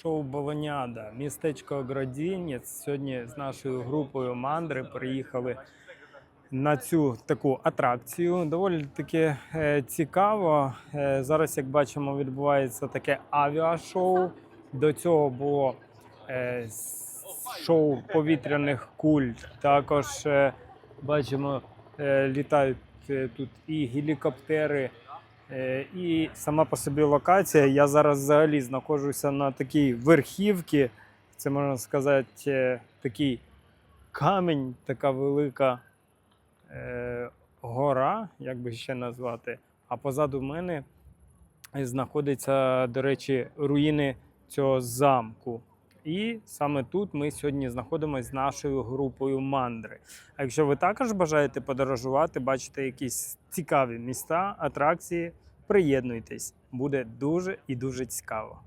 Шоу Болоняда, містечко Градінець. Сьогодні з нашою групою мандри приїхали на цю таку атракцію. Доволі таки е, цікаво. Е, зараз, як бачимо, відбувається таке авіашоу. До цього було е, шоу повітряних куль. Також бачимо, літають тут і гелікоптери. Е, І сама по собі локація. Я зараз взагалі знаходжуся на такій верхівці. Це можна сказати, е, такий камінь, така велика е, гора, як би ще назвати. А позаду мене знаходяться, до речі, руїни цього замку. І саме тут ми сьогодні знаходимося з нашою групою мандри. А якщо ви також бажаєте подорожувати, бачите якісь цікаві міста, атракції, приєднуйтесь. Буде дуже і дуже цікаво.